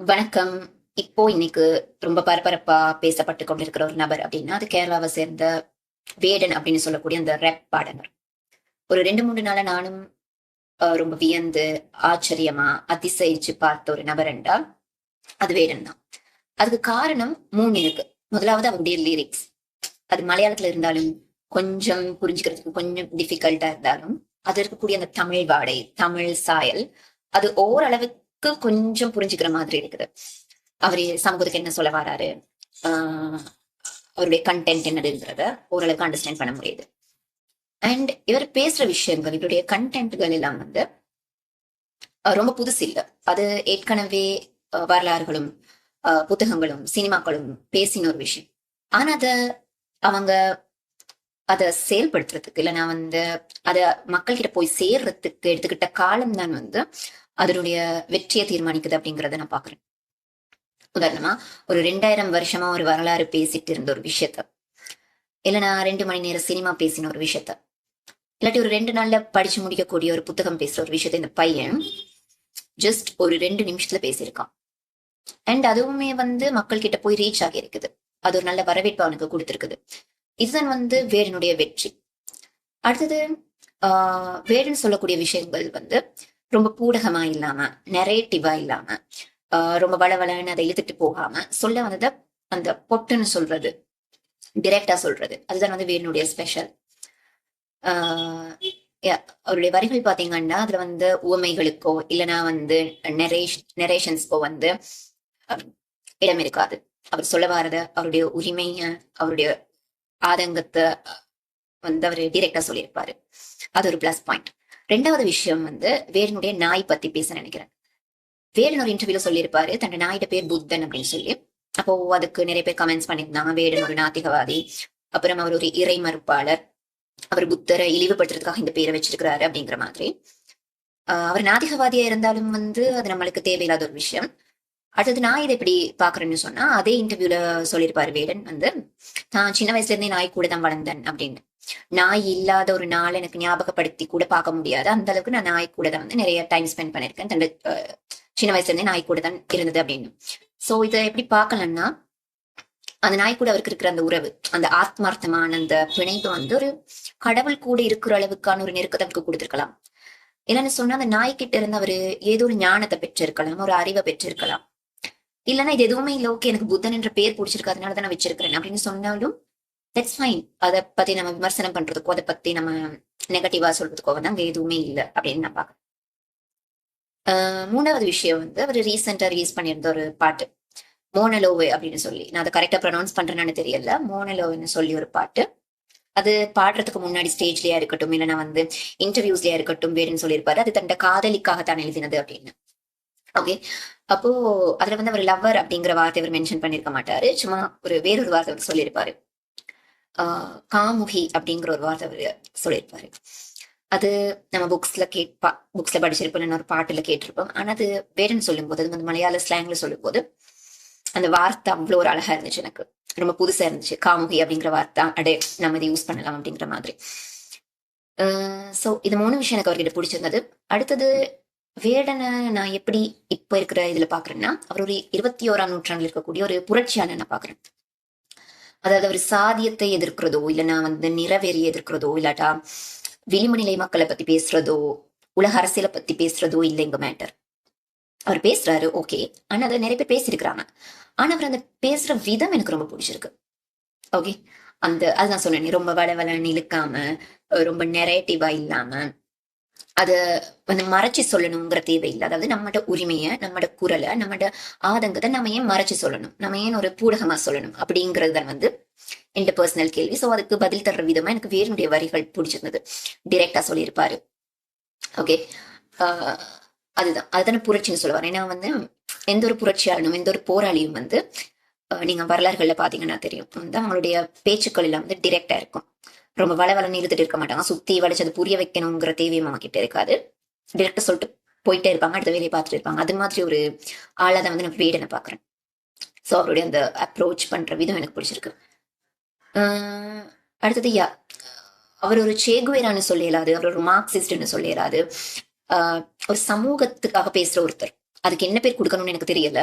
வணக்கம். இப்போ இன்னைக்கு ரொம்ப பரபரப்பா பேசப்பட்டு கொண்டிருக்கிற ஒரு நபர் அப்படின்னா அது கேரளாவை சேர்ந்த வேடன் அப்படின்னு சொல்லக்கூடிய அந்த ரெப் பாடகர். ஒரு ரெண்டு மூணு நாளா நானும் அஹ், ரொம்ப வியந்து ஆச்சரியமா அதிசயிச்சு பார்த்த ஒரு நபர் என்றா அது வேடன் தான். அதுக்கு காரணம் மூணு இருக்கு. முதலாவது அவருடைய லிரிக்ஸ் அது மலையாளத்துல இருந்தாலும் கொஞ்சம் புரிஞ்சுக்கிறதுக்கு கொஞ்சம் டிஃபிகல்ட்டா இருந்தாலும் அது இருக்கக்கூடிய அந்த தமிழ் வாடை தமிழ் சாயல் அது ஓரளவுக்கு கொஞ்சம் புரிஞ்சுக்கிற மாதிரி இருக்குது. அவரு சமூகத்துக்கு என்ன சொல்ல வராரு? ஆஹ் அவருடைய கண்டென்ட் என்னதுங்கிறத ஓரளவுக்கு அண்டர்ஸ்டாண்ட் பண்ண முடியுது. அண்ட் இவர் பேசுற விஷயங்கள் இவருடைய கண்டென்ட்கள் எல்லாம் வந்து ரொம்ப புதுசு இல்லை. அது ஏற்கனவே வரலாறுகளும் புத்தகங்களும் சினிமாக்களும் பேசின ஒரு விஷயம். ஆனா அத அவங்க அதை செயல்படுத்துறதுக்கு இல்லைன்னா வந்து அத மக்கள்கிட்ட போய் சேர்றதுக்கு எடுத்துக்கிட்ட காலம் தான் வந்து அதனுடைய வெற்றியை தீர்மானிக்குது அப்படிங்கிறத நான் பாக்குறேன் உதாரணமா ஒரு ரெண்டாயிரம் வருஷமா ஒரு வரலாறு பேசிட்டு இருந்த ஒரு விஷயத்த. இல்லைன்னா ரெண்டு மணி நேரம் சினிமா பேசின ஒரு விஷயத்த. இல்லாட்டி ஒரு ரெண்டு நாள்ல படிச்சு முடிக்கக்கூடிய ஒரு புத்தகம் பேசுற ஒரு விஷயத்த இந்த பையன் ஜஸ்ட் ஒரு ரெண்டு நிமிஷத்துல பேசியிருக்கான். அண்ட் அதுவுமே வந்து மக்கள் கிட்ட போய் ரீச் ஆகி இருக்குது. அது ஒரு நல்ல வரவேற்பு அவனுக்கு கொடுத்துருக்குது. இதுதான் வந்து வேடனுடைய வெற்றி. அடுத்தது ஆஹ் வேடன் சொல்லக்கூடிய விஷயங்கள் வந்து ரொம்ப பூடகமா இல்லாம நெரேட்டிவா இல்லாம ஆஹ் ரொம்ப வளவளன்னு அதை இழுத்துட்டு போகாம சொல்ல வந்ததை அந்த பொட்டுன்னு சொல்றது டிரெக்டா சொல்றது. அதுதான் வந்து வேணுடைய ஸ்பெஷல் ஆஹ் அவருடைய வரிகள் பாத்தீங்கன்னா அதுல வந்து உவமைகளுக்கோ இல்லைன்னா வந்து நெரேஷ் நெரேஷன்ஸ்க்கோ வந்து அஹ், இடம் இருக்காது. அவர் சொல்ல வாரத அவருடைய உரிமைய அவருடைய ஆதங்கத்தை வந்து அவர் டிரெக்டா சொல்லியிருப்பாரு. அது ஒரு பிளஸ் பாயிண்ட் ரெண்டாவது விஷயம் வந்து வேடனுடைய நாய் பத்தி பேச நினைக்கிறேன். வேடன் ஒரு இன்டர்வியூல சொல்லியிருப்பாரு தன்னோட நாயிட பேர் புத்தன் அப்படின்னு சொல்லி. அப்போ அதுக்கு நிறைய பேர் கமெண்ட்ஸ் பண்ணியிருந்தாங்க. வேடன் ஒரு நாத்திகவாதி அப்புறம் அவர் ஒரு இறை மறுப்பாளர். அவர் புத்தரை இழிவுபடுத்துறதுக்காக இந்த பேரை வச்சிருக்கிறாரு அப்படிங்கிற மாதிரி. ஆஹ் அவர் நாத்திகவாதியா இருந்தாலும் வந்து அது நம்மளுக்கு தேவையில்லாத ஒரு விஷயம். அடுத்தது நான் இதை எப்படி பாக்குறேன்னு சொன்னா அதே இன்டர்வியூல சொல்லியிருப்பாரு வேடன் வந்து நான் சின்ன வயசுல இருந்தே நாய் கூட தான் வளர்ந்தேன் அப்படின்னு. நாய் இல்லாத ஒரு நாள் எனக்கு ஞாபகப்படுத்தி கூட பார்க்க முடியாது. அந்த அளவுக்கு நான் நாய் கூட தான் வந்து நிறைய டைம் ஸ்பெண்ட் பண்ணிருக்கேன். தன்னோட அஹ், சின்ன வயசுல இருந்தே நாய் கூட தான் இருந்தது அப்படின்னு. சோ இதை எப்படி பார்க்கலன்னா அந்த நாய் கூட அவருக்கு இருக்கிற அந்த உறவு அந்த ஆத்மார்த்தமான அந்த பிணைப்பு வந்து ஒரு கடவுள் கூட இருக்கிற அளவுக்கான ஒரு நெருக்கத்தை அவருக்கு கொடுத்திருக்கலாம். இல்லைன்னு சொன்னா அந்த நாய்கிட்ட இருந்து அவரு ஏதோ ஒரு ஞானத்தை பெற்றிருக்கலாம் ஒரு அறிவை பெற்றிருக்கலாம். இல்லைன்னா இது எதுவுமே இல்லை ஓகே எனக்கு புத்தன் என்ற பேர் பிடிச்சிருக்கு அதனால தான் நான் வச்சிருக்கிறேன் அப்படின்னு சொன்னாலும் தட்ஸ் ஃபைன் அதை பத்தி நம்ம விமர்சனம் பண்றதுக்கோ அதை பத்தி நம்ம நெகட்டிவா சொல்றதுக்கோ வந்து அங்க எதுவுமே இல்லை அப்படின்னு நான் பாக்குறேன் மூணாவது விஷயம் வந்து அவர் ரீசெண்டா ரிலீஸ் பண்ணியிருந்த ஒரு பாட்டு. மோனலோவே அப்படின்னு சொல்லி. நான் அதை கரெக்டா ப்ரொனவுன்ஸ் பண்றேன்னு தெரியல. மோனலோவேன்னு சொல்லி ஒரு பாட்டு. அது பாடுறதுக்கு முன்னாடி ஸ்டேஜ்லயா இருக்கட்டும் இல்லைன்னா வந்து இன்டர்வியூஸ்லயா இருக்கட்டும் வேறுன்னு சொல்லியிருப்பாரு. அது தன்னோட காதலிக்காக தான் எழுதினது அப்படின்னு. ஓகே அப்போ அதுல வந்து அவர் லவ்வர் அப்படிங்கிற வார்த்தை அவர் மென்ஷன் பண்ணிருக்க மாட்டாரு. சும்மா ஒரு வேறொரு வார்த்தை அவர் சொல்லியிருப்பாரு. காமுகி அப்படிங்கிற ஒரு வார்த்தை அவர் சொல்லியிருப்பாரு. அது நம்ம புக்ஸ்ல கேட்பா புக்ஸ்ல படிச்சிருப்போம் இல்லைன்னா ஒரு பாட்டுல கேட்டிருப்போம். ஆனா அது வேறன்னு சொல்லும்போது அது வந்து மலையாள ஸ்லாங்ல சொல்லும்போது அந்த வார்த்தை அவ்வளோ ஒரு அழகா இருந்துச்சு எனக்கு. ரொம்ப புதுசா இருந்துச்சு. காமுகி அப்படிங்கிற வார்த்தை அடே நம்ம இதை யூஸ் பண்ணலாம் அப்படிங்கிற மாதிரி. சோ இது மூணு விஷயம் எனக்கு அவர்கிட்ட பிடிச்சிருந்தது. அடுத்தது வேடனை நான் எப்படி இப்ப இருக்கிற இதுல பாக்குறேன்னா அவர் ஒரு இருபத்தி ஓராம் நூற்றாண்டில் இருக்கக்கூடிய ஒரு புரட்சியான நான் பாக்குறேன். அதாவது ஒரு சாதியத்தை எதிர்க்கிறதோ இல்லைன்னா வந்து நிறவெறி எதிர்க்கிறதோ இல்லாட்டா விளிம்பு நிலை மக்களை பத்தி பேசுறதோ உலக அரசியலை பத்தி பேசுறதோ இல்லை இங்க மேட்டர் அவர் பேசுறாரு ஓகே ஆனா அதை நிறைய பேர் பேசியிருக்கிறாங்க. ஆனா அவர் அந்த பேசுற விதம் எனக்கு ரொம்ப பிடிச்சிருக்கு. ஓகே அந்த அதுதான் சொன்னேன் ரொம்ப வள வளன்னு இழுக்காம ரொம்ப நெரேட்டிவா இல்லாம அதை வந்து மறைச்சு சொல்லணுங்கிற தேவையில்லை. அதாவது நம்மட உரிமைய நம்மட குரலை நம்மட ஆதங்கத்தை நம்ம ஏன் மறைச்சு சொல்லணும்? நம்ம ஏன் ஒரு பூடகமா சொல்லணும்? அப்படிங்கிறது தான் வந்து என் பர்சனல் கேள்வி. சோ அதுக்கு பதில் தர்ற விதமா எனக்கு வேறுடைய வரிகள் பிடிச்சிருந்தது. டிரெக்டா சொல்லியிருப்பாரு. ஓகே அதுதான். அதுதானே புரட்சின்னு சொல்லுவார். ஏன்னா வந்து எந்த ஒரு புரட்சியாளனும் எந்த ஒரு போராளியும் வந்து நீங்க வரலாறுகள்ல பாத்தீங்கன்னா தெரியும். வந்து அவங்களுடைய பேச்சுக்கள் எல்லாம் வந்து டிரெக்டா இருக்கும். ரொம்ப வள வளன்னு இழுத்துட்டு இருக்க மாட்டாங்க. சுத்தி வளைச்சது புரிய வைக்கணுங்கிற தேவையும் அவங்க கிட்ட இருக்காது. டிரெக்டா சொல்லிட்டு போயிட்டே இருப்பாங்க அடுத்த வேலையை பார்த்துட்டு இருப்பாங்க. அது மாதிரி ஒரு ஆளா தான் வந்து நான் வீடனை பாக்குறேன் ஸோ அவருடைய அந்த அப்ரோச் பண்ற விதம் எனக்கு பிடிச்சிருக்கு. ஆஹ் அடுத்தது யா அவர் ஒரு சேகுவேரான்னு சொல்லிடலாது அவர் ஒரு மார்க்சிஸ்ட்னு சொல்லிடலாது ஆஹ் ஒரு சமூகத்துக்காக பேசுற ஒருத்தர். அதுக்கு என்ன பேர் கொடுக்கணும்னு எனக்கு தெரியல.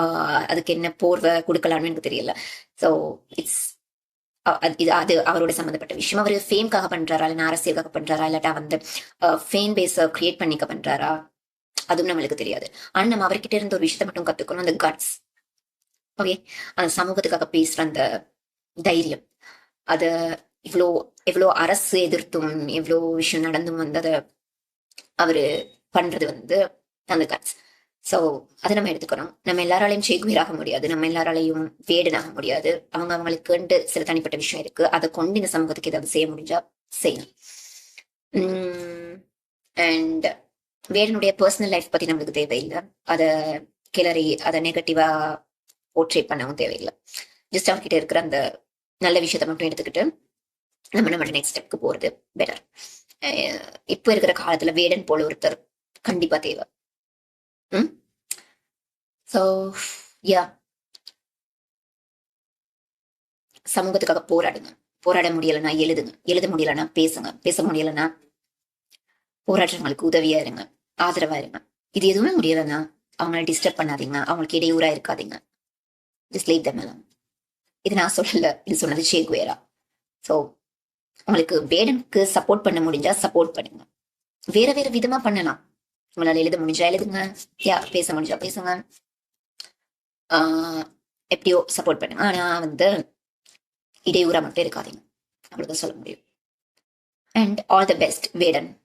ஆஹ் அதுக்கு என்ன போர்வை கொடுக்கலாம்னு எனக்கு தெரியல. ஸோ இட்ஸ் இது அது அவரோட சம்மந்தப்பட்ட விஷயம். அவர் ஃபேம்காக பண்றாரா? இல்ல அரசியலுக்காக பண்றாரா? இல்லாட்டா வந்து ஃபேன் பேஸை கிரியேட் பண்ணிக்க பண்றாரா? அதுவும் நம்மளுக்கு தெரியாது. ஆனா நம்ம அவர்கிட்ட இருந்த ஒரு விஷயத்தை மட்டும் கத்துக்கணும். அந்த கட்ஸ் ஓகே அந்த சமூகத்துக்காக பேசுற அந்த தைரியம். அத இவ்வளோ எவ்வளோ அரசு எதிர்த்தும் எவ்வளோ விஷயம் நடந்தும் வந்து அதை அவரு பண்றது வந்து அந்த கட்ஸ் ஸோ அதை நம்ம எடுத்துக்கணும். நம்ம எல்லாராலையும் சேகுவீராக முடியாது. நம்ம எல்லாராலையும் வேடனாக முடியாது. அவங்க அவங்களுக்குன்ட்டு சில தனிப்பட்ட விஷயம் இருக்கு. அதை கொண்டு இந்த சமூகத்துக்கு ஏதாவது செய்ய முடிஞ்சா செய்யணும் அண்ட் வேடனுடைய பர்சனல் லைஃப் பத்தி நம்மளுக்கு தேவையில்லை. அதை கிளறி அதை நெகட்டிவா போர்ட்ரேட் பண்ணவும் தேவையில்லை. ஜஸ்ட் அவர்கிட்ட இருக்கிற அந்த நல்ல விஷயத்தை மட்டும் எடுத்துக்கிட்டு நம்ம நம்ம நெக்ஸ்ட் ஸ்டெப்க்கு போறது பெட்டர் இப்போ இருக்கிற காலத்துல வேடன் போல ஒருத்தர் கண்டிப்பா தேவை. ம் So, யா சமூகத்துக்காக போராடுங்க. போராட முடியலைன்னா எழுதுங்க. எழுத முடியலைன்னா பேசுங்க. பேச முடியலைன்னா போராட்டங்களுக்கு உதவியா இருங்க. ஆதரவா இருங்க. இது எதுவுமே முடியலைன்னா அவங்கள டிஸ்டர்ப் பண்ணாதீங்க. அவங்களுக்கு இடையூறா இருக்காதீங்க. ஜஸ்ட் லைட் தம் இது நான் சொல்லல. இது சொன்னது ஷேக்வேரா ஸோ உங்களுக்கு வேடனுக்கு சப்போர்ட் பண்ண முடிஞ்சா சப்போர்ட் பண்ணுங்க. வேற வேற விதமா பண்ணலாம். உங்களால எழுத முடிஞ்சா எழுதுங்க. யா பேச முடிஞ்சா பேசுங்க. ஆஹ் எப்படியோ சப்போர்ட் பண்ணுங்க ஆனா வந்து இடையூறா மட்டும் இருக்காதீங்க. அவ்வளவுதான் சொல்ல முடியும். And all the best Vedan.